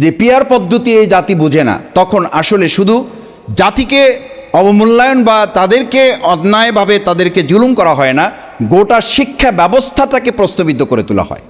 যে পিয়ার পদ্ধতি এই জাতি বুঝে না, তখন আসলে শুধু জাতিকে অবমূল্যায়ন বা তাদেরকে অন্যায়ভাবে তাদেরকে জুলুম করা হয় না, গোটা শিক্ষা ব্যবস্থাটাকে প্রস্তাবিত করে তোলা হয়।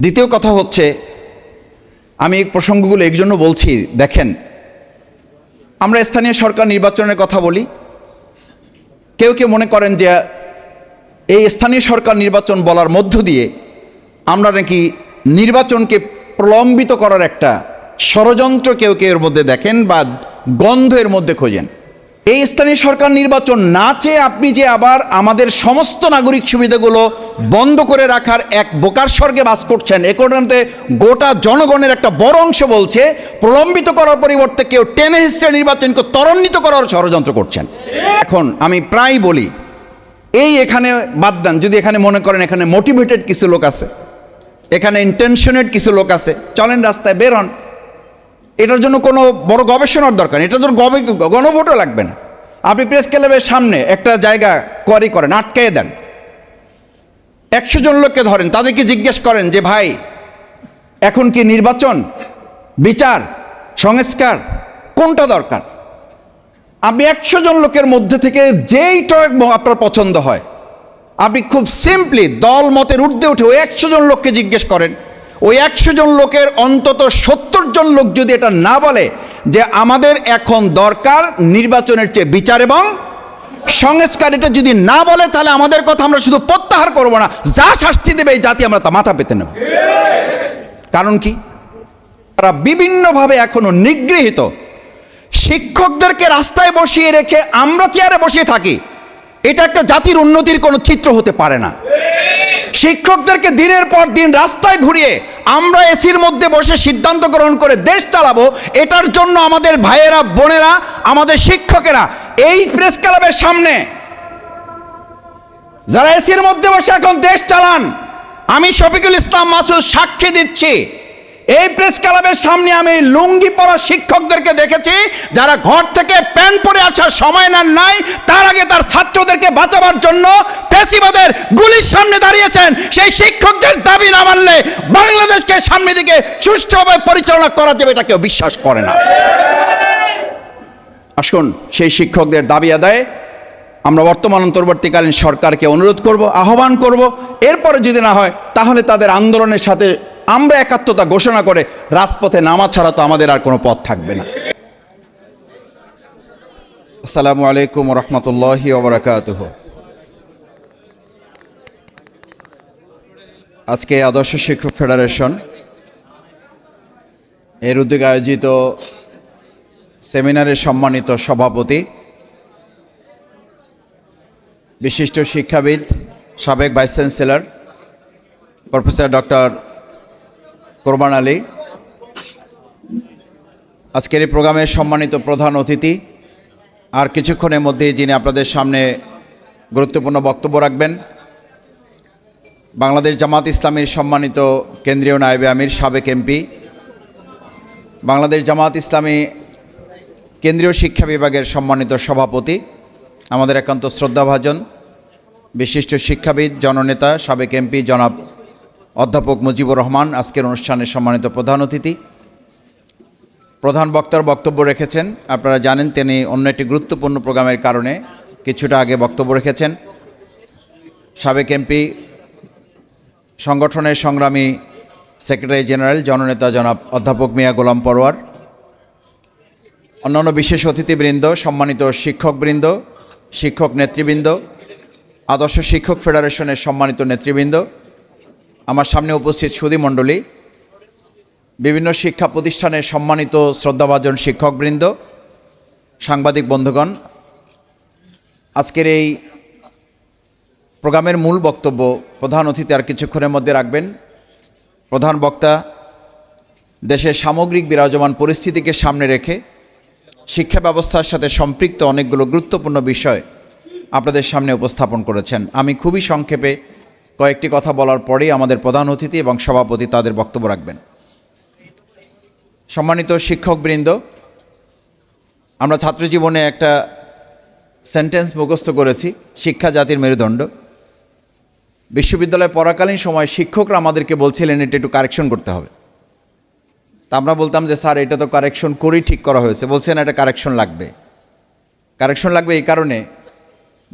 দ্বিতীয় কথা হচ্ছে, আমি এই প্রসঙ্গগুলো এই জন্য বলছি, দেখেন, আমরা স্থানীয় সরকার নির্বাচনের কথা বলি, কেউ কেউ মনে করেন যে এই স্থানীয় সরকার নির্বাচন বলার মধ্য দিয়ে আমরা নাকি নির্বাচনকে প্রলম্বিত করার একটা ষড়যন্ত্র কেউ কেউ এর মধ্যে দেখেন বা গন্ধ এর মধ্যে খোঁজেন। এই স্থানীয় সরকার নির্বাচন না চেয়ে আপনি যে আবার আমাদের সমস্ত নাগরিক সুবিধাগুলো বন্ধ করে রাখার এক বোকার স্বর্গে বাস করছেন, এ কারণে গোটা জনগণের একটা বড় অংশ বলছে, প্রলম্বিত করার পরিবর্তে কেউ টেনে হিস্ট্রে নির্বাচনকে ত্বরান্বিত করার ষড়যন্ত্র করছেন। এখন আমি প্রায় বলি, এই এখানে বাদ দেন, যদি এখানে মনে করেন এখানে মোটিভেটেড কিছু লোক আছে এখানে ইন্টেনশনেট কিছু লোক আছে। চলেন রাস্তায় বের হন। এটার জন্য কোনো বড় গবেষণার দরকার এটার জন্য গবে- গণভোটও লাগবে না। আপনি প্রেস ক্লাবের সামনে একটা জায়গা কোয়ারি করেন, আটকাইয়ে দেন। একশো জন লোককে ধরেন, তাদেরকে জিজ্ঞেস করেন যে, ভাই, এখন কি নির্বাচন? বিচার? সংস্কার? কোনটা দরকার? আপনি একশো জন লোকের মধ্যে থেকে যেইটা আপনার পছন্দ হয় আপনি খুব সিম্পলি দল মতের ঊর্ধ্বে উঠে ওই একশো জন লোককে জিজ্ঞেস করেন। ওই একশো জন লোকের অন্তত সত্তর জন লোক যদি এটা না বলে যে আমাদের এখন দরকার নির্বাচনের চেয়ে বিচার এবং সংস্কার, এটা যদি না বলে তাহলে আমাদের কথা আমরা শুধু প্রত্যাহার করব না। যা শাস্তি দেবে এই জাতি আমরা তা মাথা পেতে নেব। কারণ কি? তারা বিভিন্নভাবে এখনও নিগৃহীত। শিক্ষকদেরকে রাস্তায় বসিয়ে রেখে আমরা চেয়ারে বসিয়ে থাকি। এটা একটা জাতির উন্নতির কোনো চিত্র হতে পারে না। শিক্ষকদেরকে দিনের পর দিন রাস্তায় ঘুরিয়ে আমরা এসির মধ্যে বসে সিদ্ধান্ত গ্রহণ করে দেশ চালাবো, এটার জন্য আমাদের ভাইয়েরা, বোনেরা, আমাদের শিক্ষকেরা, এই প্রেস ক্লাবের সামনে যারা এসির মধ্যে বসে এখন দেশ চালান, আমি শফিকুল ইসলাম মাসুদ সাক্ষী দিচ্ছি। এই প্রেস ক্লাবের সামনে আমি লুঙ্গি পরা শিক্ষকদেরকে দেখেছি, যারা ঘর থেকে প্যান্ট পরে আসার সময় নেন নাই, তার আগে তার ছাত্রদেরকে বাঁচাবার জন্য পেশিবাদের গুলির সামনে দাঁড়িয়েছেন। সেই শিক্ষকদের দাবি না মানলে বাংলাদেশকে সামনে দিকে সুষ্ঠুভাবে পরিচালনা করা যাবে এটা কেউ বিশ্বাস করে না। আসুন, সেই শিক্ষকদের দাবি আদায়ে আমরা বর্তমান অন্তর্বর্তীকালীন সরকারকে অনুরোধ করব, আহ্বান করব, এরপরে যদি না হয়, তাহলে তাদের আন্দোলনের সাথে আমরা একাত্মতা ঘোষণা করে রাজপথে নামা ছাড়া তো আমাদের আর কোনো পথ থাকবে না। আসসালামু আলাইকুম রহমতুল্লাহি আজকে আদর্শ শিক্ষক ফেডারেশন এর উদ্যোগে আয়োজিত সেমিনারের সম্মানিত সভাপতি বিশিষ্ট শিক্ষাবিদ, সাবেক vice chancellor, professor doctor Korban Ali. আজকের এই প্রোগ্রামের সম্মানিত প্রধান অতিথি, আর কিছুক্ষণের মধ্যেই যিনি আপনাদের সামনে গুরুত্বপূর্ণ বক্তব্য রাখবেন, বাংলাদেশ জামাত ইসলামীর সম্মানিত কেন্দ্রীয় নায়েবে আমির, সাবেক এমপি। বাংলাদেশ জামাত ইসলামী কেন্দ্রীয় শিক্ষা বিভাগের সম্মানিত সভাপতি, আমাদের একান্ত শ্রদ্ধাভাজন বিশিষ্ট শিক্ষাবিদ, জননেতা, সাবেক এমপি জনাব অধ্যাপক মুজিবুর রহমান আজকের অনুষ্ঠানে সম্মানিত প্রধান অতিথি। প্রধান বক্তার বক্তব্য রেখেছেন। আপনারা জানেন তিনি অন্য একটি গুরুত্বপূর্ণ প্রোগ্রামের কারণে কিছুটা আগে বক্তব্য রেখেছেন। সাবেক এমপি সংগঠনের সংগ্রামী সেক্রেটারি জেনারেল, জননেতা জনাব অধ্যাপক মিয়া গোলাম পরোয়ার, অন্যান্য বিশেষ অতিথিবৃন্দ, সম্মানিত শিক্ষকবৃন্দ, শিক্ষক নেতৃবৃন্দ আদর্শ শিক্ষক ফেডারেশনের সম্মানিত নেতৃবৃন্দ, আমার সামনে উপস্থিত সুদী মণ্ডলী, বিভিন্ন শিক্ষা প্রতিষ্ঠানের সম্মানিত শ্রদ্ধাভাজন শিক্ষকবৃন্দ, সাংবাদিক বন্ধুগণ, আজকের এই প্রোগ্রামের মূল বক্তব্য প্রধান অতিথি আর কিছুক্ষণের মধ্যে রাখবেন। প্রধান বক্তা, দেশের সামগ্রিক বিরাজমান পরিস্থিতিকে সামনে রেখে শিক্ষা ব্যবস্থার সাথে সম্পৃক্ত অনেকগুলো গুরুত্বপূর্ণ বিষয় আপনাদের সামনে উপস্থাপন করেছেন। আমি খুবই সংক্ষেপে কয়েকটি কথা বলার পরেই আমাদের প্রধান অতিথি এবং সভাপতি তাদের বক্তব্য রাখবেন। সম্মানিত শিক্ষকবৃন্দ, আমরা ছাত্র জীবনে একটা সেন্টেন্স মুখস্থ করেছি, শিক্ষা জাতির মেরুদণ্ড। বিশ্ববিদ্যালয়ে পড়াকালীন সময় শিক্ষকরা আমাদেরকে বলছিলেন, এটা একটু কারেকশন করতে হবে। তা আমরা বলতাম যে, স্যার, এটা তো কারেকশন করেই ঠিক করা হয়েছে। বলছেন, এটা কারেকশন লাগবে। কারেকশন লাগবে এই কারণে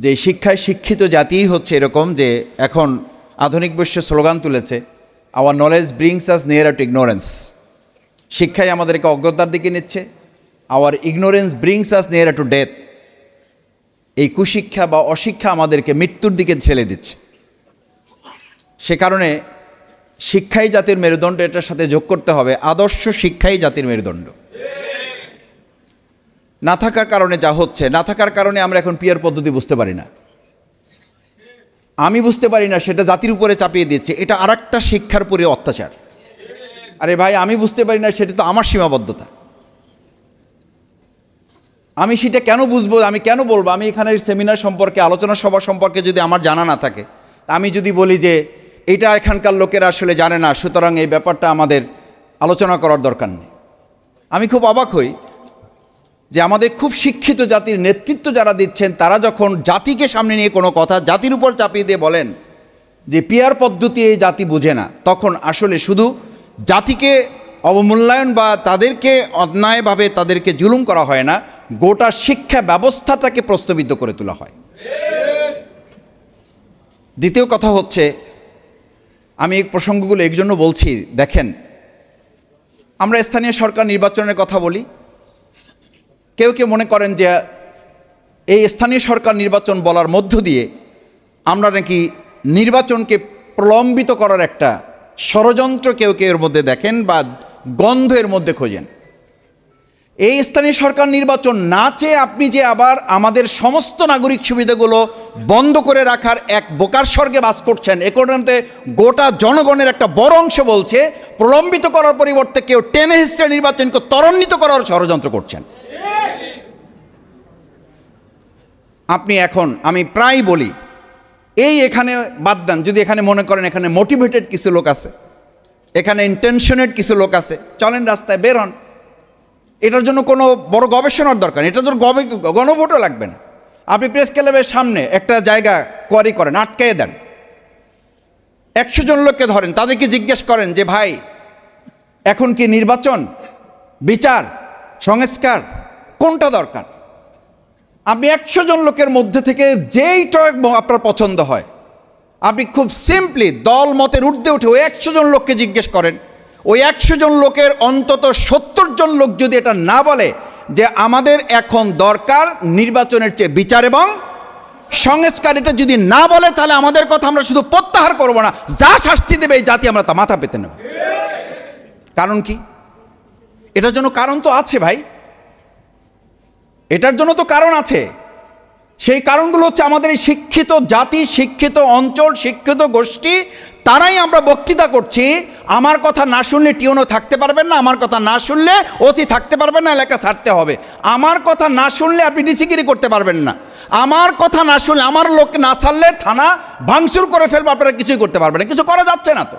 যে শিক্ষায় শিক্ষিত জাতিই হচ্ছে এরকম যে এখন আধুনিক বিশ্ব স্লোগান তুলেছে our knowledge brings us near to ignorance শিক্ষাই আমাদেরকে অজ্ঞতার দিকে নিচ্ছে our ignorance brings us near to death এই কুশিক্ষা বা অশিক্ষা আমাদেরকে মৃত্যুর দিকে ঠেলে দিচ্ছে। সে কারণে শিক্ষাই জাতির মেরুদণ্ড, এটার সাথে যোগ করতে হবে। আদর্শ শিক্ষাই জাতির মেরুদণ্ড। না থাকার কারণে যা হচ্ছে, না থাকার কারণে আমরা এখন পিয়ার পদ্ধতি বুঝতে পারি না। আমি বুঝতে পারি না, সেটা জাতির উপরে চাপিয়ে দিচ্ছে। এটা আর একটা শিক্ষার পরে অত্যাচার। আরে ভাই, আমি বুঝতে পারি না, সেটা তো আমার সীমাবদ্ধতা। আমি সেটা কেন বুঝব, আমি কেন বলব? আমি এখানের সেমিনার সম্পর্কে, আলোচনা সভা সম্পর্কে যদি আমার জানা না থাকে আমি যদি বলি যে এটা এখানকার লোকেরা আসলে জানে না, সুতরাং এই ব্যাপারটা আমাদের আলোচনা করার দরকার নেই। আমি খুব অবাক হই যে আমাদের খুব শিক্ষিত জাতির নেতৃত্ব যারা দিচ্ছেন, তারা যখন জাতিকে সামনে নিয়ে কোনো কথা জাতির উপর চাপিয়ে দিয়ে বলেন যে পিয়ার পদ্ধতি এই জাতি বুঝে না, তখন আসলে শুধু জাতিকে অবমূল্যায়ন বা তাদেরকে অন্যায়ভাবে তাদেরকে জুলুম করা হয় না, গোটা শিক্ষা ব্যবস্থাটাকে প্রস্তাবিত করে তোলা হয়। দ্বিতীয় কথা হচ্ছে, আমি এই প্রসঙ্গগুলো এই জন্য বলছি, দেখেন, আমরা স্থানীয় সরকার নির্বাচনের কথা বলি কেউ কেউ মনে করেন যে এই স্থানীয় সরকার নির্বাচন বলার মধ্য দিয়ে আমরা নাকি নির্বাচনকে প্রলম্বিত করার একটা ষড়যন্ত্র কেউ কেউ এর মধ্যে দেখেন বা গন্ধ এর মধ্যে খোঁজেন। এই স্থানীয় সরকার নির্বাচন না চেয়ে আপনি যে আবার আমাদের সমস্ত নাগরিক সুবিধাগুলো বন্ধ করে রাখার এক বোকার স্বর্গে বাস করছেন, এ কারণে গোটা জনগণের একটা বড় অংশ বলছে, প্রলম্বিত করার পরিবর্তে কেউ টেনে হিস্ট্রে নির্বাচনকে ত্বরান্বিত করার ষড়যন্ত্র করছেন। আপনি এখন, আমি প্রায় বলি, এই এখানে বাদ দেন, যদি এখানে মনে করেন এখানে মোটিভেটেড কিছু লোক আছে, এখানে ইন্টেনশনেড কিছু লোক আছে, চলেন রাস্তায় বের হন, এটার জন্য কোনো বড় গবেষণার দরকার এটার জন্য গবে- গণভোটও লাগবে না। আপনি প্রেস ক্লাবের সামনে একটা জায়গা কোয়ারি করেন, আটকাইয়ে দেন। একশো জন লোককে ধরেন, তাদেরকে জিজ্ঞেস করেন যে, ভাই, এখন কি নির্বাচন, বিচার, সংস্কার, কোনটা দরকার? আপনি একশো জন লোকের মধ্যে থেকে যেইটা আপনার পছন্দ হয়, আপনি খুব সিম্পলি দল মতের ঊর্ধ্বে উঠে ওই একশো জন লোককে জিজ্ঞেস করেন। ওই একশো জন লোকের অন্তত সত্তর জন লোক যদি এটা না বলে যে আমাদের এখন দরকার নির্বাচনের চেয়ে বিচার এবং সংস্কার, এটা যদি না বলে তাহলে আমাদের কথা আমরা শুধু প্রত্যাহার করব না। যা শাস্তি দেবে এই জাতি আমরা তা মাথা পেতে নেব। কারণ কি? এটার জন্য কারণ তো আছে ভাই। এটার জন্য তো কারণ আছে। সেই কারণগুলো হচ্ছে আমাদের এই শিক্ষিত জাতি, শিক্ষিত অঞ্চল, শিক্ষিত গোষ্ঠী, তারাই আমরা বক্তৃতা করছি। আমার কথা না শুনলে টিউনও থাকতে পারবেন না, আমার কথা না শুনলে ওসি থাকতে পারবেন না, এলাকা ছাড়তে হবে। আমার কথা না শুনলে আপনি ডিসিগিরি করতে পারবেন না। আমার কথা না শুনলে, আমার লোককে না ছাড়লে থানা ভাঙচুর করে ফেলবে, আপনারা কিছুই করতে পারবেন না। কিছু করা যাচ্ছে না তো।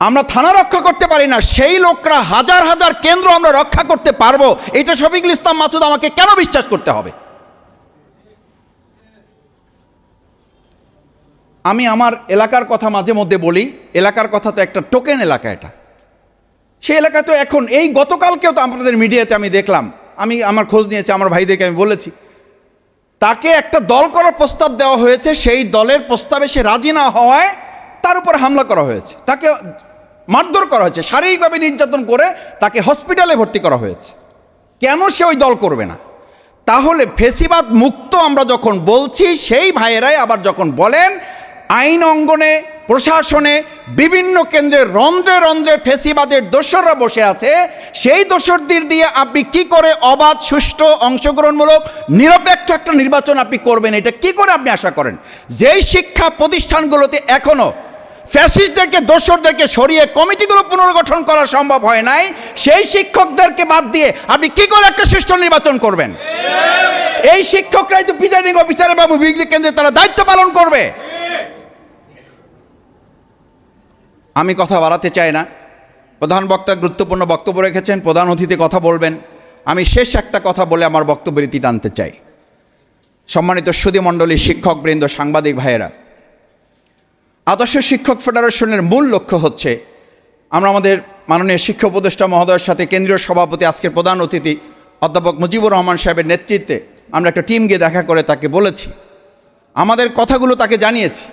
আমরা থানা রক্ষা করতে পারি না, সেই লোকরা হাজার হাজার কেন্দ্র আমরা রক্ষা করতে পারব। এটা শফিকুল ইসলাম মাসুদ, আমাকে কেন বিশ্বাস করতে হবে? আমি আমার এলাকার কথা মাঝে মধ্যে বলি, এলাকার কথা তো একটা টোকেন এলাকা এটা। সেই এলাকা তো এখন, এই গতকালকেও তো আপনাদের মিডিয়াতে আমি দেখলাম, আমি আমার খোঁজ নিয়েছি, আমার ভাইদেরকে আমি বলেছি। তাকে একটা দল করার প্রস্তাব দেওয়া হয়েছে, সেই দলের প্রস্তাবে সে রাজি না হওয়ায় তার উপর হামলা করা হয়েছে। তাকে মারধর করা হয়েছে, শারীরিকভাবে নির্যাতন করে তাকে হসপিটালে ভর্তি করা হয়েছে। কেন সে ওই দল করবে না? তাহলে ফেসিবাদ মুক্ত আমরা যখন বলছি, সেই ভাইয়েরাই আবার যখন বলেন, আইন অঙ্গনে, প্রশাসনে, বিভিন্ন কেন্দ্রে রন্ধ্রে রন্ধ্রে ফেসিবাদের দোসররা বসে আছে, সেই দোসরদের দিয়ে আপনি কি করে অবাধ, সুষ্ঠু, অংশগ্রহণমূলক, নিরপেক্ষ একটা নির্বাচন আপনি করবেন? এটা কি করে আপনি আশা করেন? যেই শিক্ষা প্রতিষ্ঠানগুলোতে এখনও ফ্যাসিস্টদেরকে, দোসরদেরকে সরিয়ে কমিটিগুলো পুনর্গঠন করা সম্ভব হয় নাই। সেই শিক্ষকদেরকে বাদ দিয়ে আপনি কি করে একটা সুষ্ঠু নির্বাচন করবেন? এই শিক্ষকরাই তো প্রিজাইডিং অফিসার বাবু বিজ্ঞ কেন্দ্রে তারা দায়িত্ব পালন করবে। আমি কথা বাড়াতে চাই না। প্রধান বক্তা গুরুত্বপূর্ণ বক্তব্য রেখেছেন, প্রধান অতিথি কথা বলবেন। আমি শেষ একটা কথা বলে আমার বক্তব্য রীতি টানতে চাই। সম্মানিত সুদীমণ্ডলী শিক্ষকবৃন্দ, সাংবাদিক ভাইয়েরা আদর্শ শিক্ষক ফেডারেশনের মূল লক্ষ্য হচ্ছে আমরা আমাদের মাননীয় শিক্ষা উপদেষ্টা মহোদয়ের সাথে কেন্দ্রীয় সভাপতি, আজকের প্রধান অতিথি অধ্যাপক মুজিবুর রহমান সাহেবের নেতৃত্বে আমরা একটা টিম গিয়ে দেখা করে তাকে বলেছি। আমাদের কথাগুলো তাকে জানিয়েছি।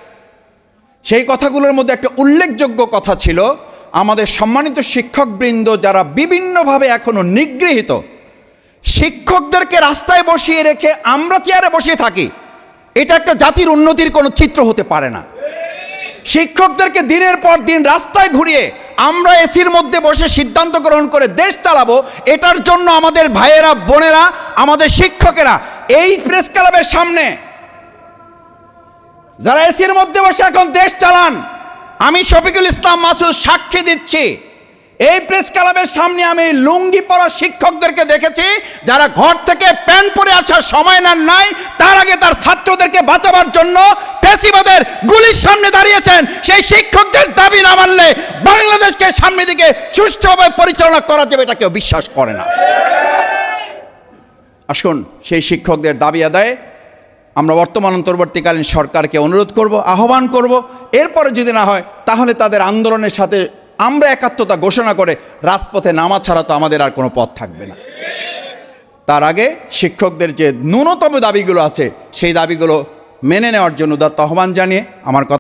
সেই কথাগুলোর মধ্যে একটা উল্লেখযোগ্য কথা ছিল, আমাদের সম্মানিত শিক্ষকবৃন্দ যারা বিভিন্নভাবে এখনও নিগৃহীত, শিক্ষকদেরকে রাস্তায় বসিয়ে রেখে আমরা চেয়ারে বসিয়ে থাকি, এটা একটা জাতির উন্নতির কোনো চিত্র হতে পারে না। শিক্ষকদেরকে দিনের পর দিন রাস্তায় ঘুরিয়ে আমরা এসির মধ্যে বসে সিদ্ধান্ত গ্রহণ করে দেশ চালাবো, এটার জন্য আমাদের ভাইয়েরা, বোনেরা, আমাদের শিক্ষকেরা, এই প্রেস ক্লাবের সামনে যারা এসির মধ্যে বসে এখন দেশ চালান, আমি শফিকুল ইসলাম মাসুদ সাক্ষী দিচ্ছি। এই প্রেস ক্লাবের সামনে আমি লুঙ্গি পরা শিক্ষকদেরকে দেখেছি, যারা ঘর থেকে প্যান্ট পরে আসার সময় নেন নাই, তার আগে তার ছাত্রদেরকে বাঁচাবার জন্য পেশিবাদের গুলির সামনে দাঁড়িয়েছেন। সেই শিক্ষকদের দাবি না মানলে বাংলাদেশকে সামনে দিকে সুষ্ঠুভাবে পরিচালনা করা যাবে এটা কেউ বিশ্বাস করে না। আসুন, সেই শিক্ষকদের দাবি আদায়ে আমরা বর্তমান অন্তর্বর্তীকালীন সরকারকে অনুরোধ করব, আহ্বান করব। এরপরে যদি না হয়, তাহলে তাদের আন্দোলনের সাথে আমরা একাত্মতা ঘোষণা করে রাজপথে নামা ছাড়া তো আমাদের আর কোনো পথ থাকবে না। তার আগে শিক্ষকদের যে ন্যূনতম দাবিগুলো আছে, সেই দাবিগুলো মেনে নেওয়ার জন্য তার আহ্বান জানিয়ে আমার কথা